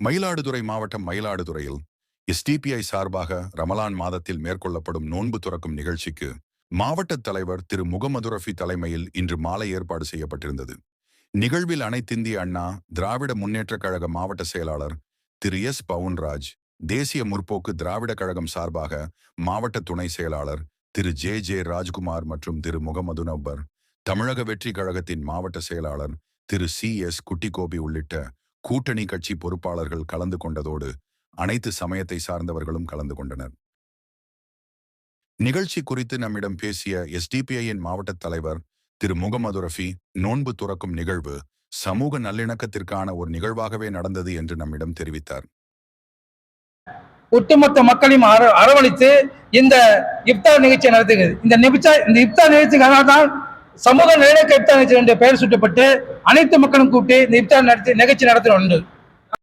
மயிலாடுதுறை மாவட்டம் மயிலாடுதுறையில் எஸ்டிபிஐ சார்பாக ரமலான் மாதத்தில் மேற்கொள்ளப்படும் நோன்பு துறக்கும் நிகழ்ச்சிக்கு மாவட்ட தலைவர் திரு முகமது ரஃபி தலைமையில் இன்று மாலை ஏற்பாடு செய்யப்பட்டிருந்தது. நிகழ்வில் அனைத்திந்திய அண்ணா திராவிட முன்னேற்றக் கழக மாவட்ட செயலாளர் திரு எஸ் பவுன்ராஜ் தேசிய முற்போக்கு திராவிட கழகம் சார்பாக மாவட்ட துணை செயலாளர் திரு ஜே ஜே ராஜ்குமார் மற்றும் திரு முகமது நப்பர் தமிழக வெற்றி கழகத்தின் மாவட்ட செயலாளர் திரு சி எஸ் குட்டிகோபி உள்ளிட்ட கூட்டணி கட்சி பொறுப்பாளர்கள் கலந்து கொண்டதோடு அனைத்து சமயத்தை சார்ந்தவர்களும் கலந்து கொண்டனர். நிகழ்ச்சி குறித்து நம்மிடம் பேசிய எஸ்டிபிஐயின் மாவட்ட தலைவர் திரு முகமது ரஃபி நோன்பு துறக்கும் நிகழ்வு சமூக நல்லிணக்கத்திற்கான ஒரு நிகழ்வாகவே நடந்தது என்று நம்மிடம் தெரிவித்தார். ஒட்டுமொத்த மக்களையும் அர- அரவணைத்து இந்த இப்தார் நிகழ்ச்சியை நடத்துகிறது இந்த நிகழ்ச்சி இந்த இப்தார் நிகழ்ச்சிக்காக தான் சமூக நல்லிணக்க இப்தார் நிகழ்ச்சி என்ற பெயர் சூட்டப்பட்டு அனைத்து மக்களும் கூப்பிட்டு இந்த இப்தார் நடத்தி நிகழ்ச்சி நடத்தின உண்டு.